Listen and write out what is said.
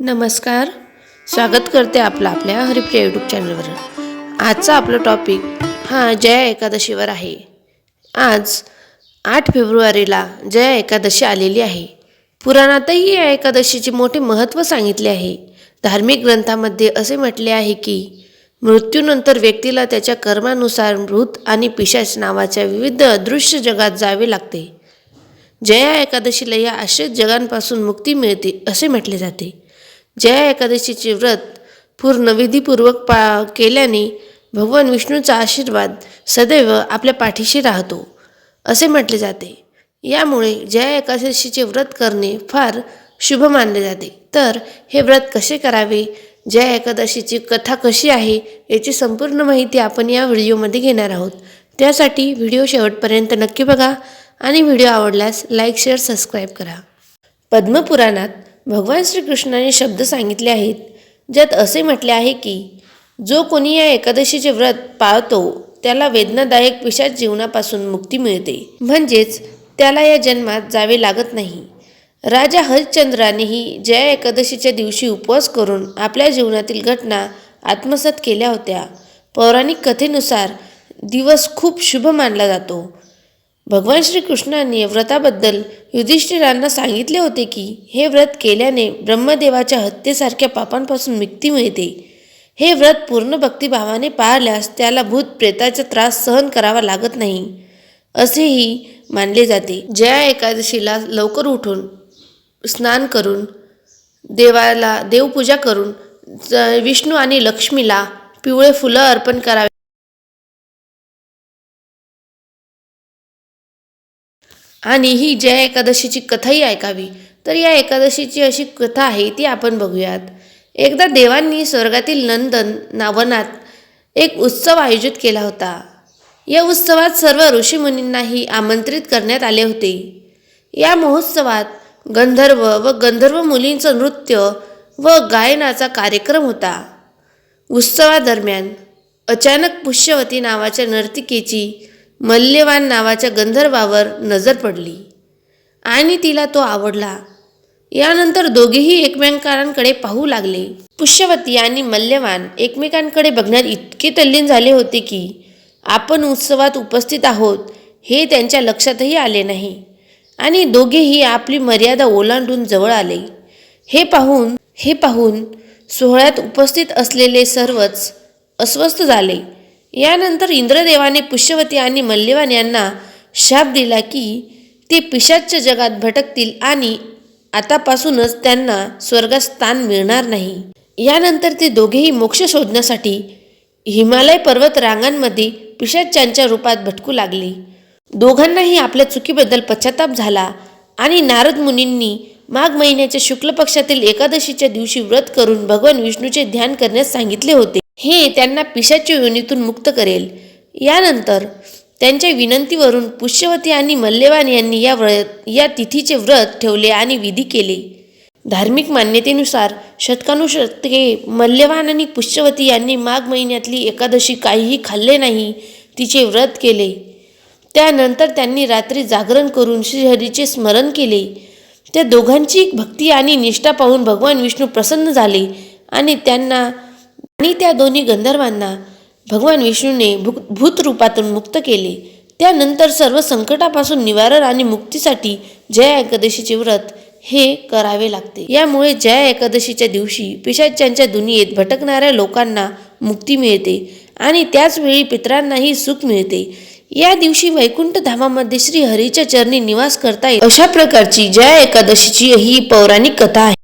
नमस्कार. स्वागत करते आपलं आपल्या हरिप्रिया यूट्यूब चॅनलवर आजचा आपला टॉपिक हा जया एकादशीवर आहे. आज आठ फेब्रुवारीला जया एकादशी आलेली आहे. पुराणातही या एकादशीचे मोठे महत्त्व सांगितले आहे. धार्मिक ग्रंथामध्ये असे म्हटले आहे की मृत्यूनंतर व्यक्तीला त्याच्या कर्मानुसार मृत आणि पिशाच नावाच्या विविध अदृश्य जगात जावे लागते. जया एकादशीला या आश्रित जगांपासून मुक्ती मिळते असे म्हटले जाते. जया एकादशीचे व्रत पूर्ण विधीपूर्वक पा केल्याने भगवान विष्णूचा आशीर्वाद सदैव आपल्या पाठीशी राहतो असे म्हटले जाते. यामुळे जया एकादशीचे व्रत करणे फार शुभ मानले जाते. तर हे व्रत कसे करावे? जया एकादशीची कथा कशी आहे याची संपूर्ण माहिती आपण या व्हिडिओमध्ये घेणार आहोत. त्यासाठी व्हिडिओ शेवटपर्यंत नक्की बघा आणि व्हिडिओ आवडल्यास लाईक शेअर सबस्क्राईब करा. पद्मपुराणात भगवान श्रीकृष्णाने शब्द सांगितले आहेत ज्यात असे म्हटले आहे की जो कोणी या एकादशीचे व्रत पाळतो त्याला वेदनादायक पिशाच जीवनापासून मुक्ती मिळते. म्हणजेच त्याला या जन्मात जावे लागत नाही. राजा हरिश्चंद्रानेही जया एकादशीच्या दिवशी उपवास करून आपल्या जीवनातील घटना आत्मसात केल्या होत्या. पौराणिक कथेनुसार दिवस खूप शुभ मानला जातो. भगवान श्रीकृष्णाने व्रताबद्दल युधिष्ठिरांना सांगितले होते की हे व्रत केल्याने ब्रह्मदेवाच्या हत्येसारख्या पापांपासून मुक्ती मिळते. हे व्रत पूर्ण भक्तिभावाने पाळल्यास त्याला भूत प्रेताचा त्रास सहन करावा लागत नाही. असेही मानले जाते. जया एकादशीला लवकर उठून स्नान करून देवाला देवपूजा करून ज- विष्णू आणि लक्ष्मीला पिवळे फुलं अर्पण करावे आणि ही जया एकादशीची कथाही ऐकावी तर या एकादशीची अशी कथा आहे ती आपण बघूयात. एकदा देवांनी स्वर्गातील नंदन नावनात एक उत्सव आयोजित केला होता. या उत्सवात सर्व ऋषीमुनींनाही आमंत्रित करण्यात आले होते. या महोत्सवात गंधर्व व गंधर्व मुलींचं नृत्य व गायनाचा कार्यक्रम होता. उत्सवादरम्यान अचानक पुष्यवती नावाच्या नर्तिकेची मल्यवान नावाच्या गंधर्वावर नजर पडली. आणि तिला तो आवडला. यानंतर दोघेही एकमेकांकडे पाहू लागले. पुष्यवती आणि मल्यवान एकमेकांकडे बघण्यात इतके तल्लीन झाले होते की आपण उत्सवात उपस्थित आहोत हे त्यांच्या लक्षातही आले नाही. आणि दोघेही आपली मर्यादा ओलांडून जवळ आले. हे पाहून हे पाहून सोहळ्यात उपस्थित असलेले सर्वच अस्वस्थ झाले. यानंतर इंद्रदेवाने पुष्यवती आणि मल्यवान यांना शाप दिला की ते पिशाच्य जगात भटकतील आणि आतापासूनच त्यांना स्वर्गात स्थान मिळणार नाही. यानंतर ते दोघेही मोक्ष शोधण्यासाठी हिमालय पर्वत रांगांमध्ये पिशाच्यांच्या रूपात भटकू लागले. दोघांनाही आपल्या चुकीबद्दल पश्चाताप झाला आणि नारद मुनींनी माघ महिन्याच्या शुक्ल पक्षातील एकादशीच्या दिवशी व्रत करून भगवान विष्णूचे ध्यान करण्यास सांगितले होते. हे त्यांना पिशाच्या योनीतून मुक्त करेल. यानंतर त्यांच्या विनंतीवरून पुष्यवती आणि मल्यवान यांनी या व्रत या तिथीचे व्रत ठेवले आणि विधी केले. धार्मिक मान्यतेनुसार शतकानुशतके मल्यवान आणि पुष्यवती यांनी माघ महिन्यातली एकादशी काहीही खाल्ले नाही तिचे व्रत केले. त्यानंतर त्यांनी रात्री जागरण करून श्रीहरीचे स्मरण केले. त्या दोघांची भक्ती आणि निष्ठा पाहून भगवान विष्णू प्रसन्न झाले आणि त्यांना आणि त्या दोन्ही गंधर्वांना भगवान विष्णूने भूत भूतरूपातून मुक्त केले. त्यानंतर सर्व संकटापासून निवारण आणि मुक्तीसाठी जया एकादशीचे व्रत हे करावे लागते. यामुळे जया एकादशीच्या दिवशी पिशाच्यांच्या दुनियेत भटकणाऱ्या लोकांना मुक्ती मिळते आणि त्याचवेळी पितरांनाही सुख मिळते. या दिवशी वैकुंठ धामामध्ये श्री हरीच्या चरणी निवास करता येईल अशा प्रकारची जया एकादशीची ही पौराणिक कथा आहे.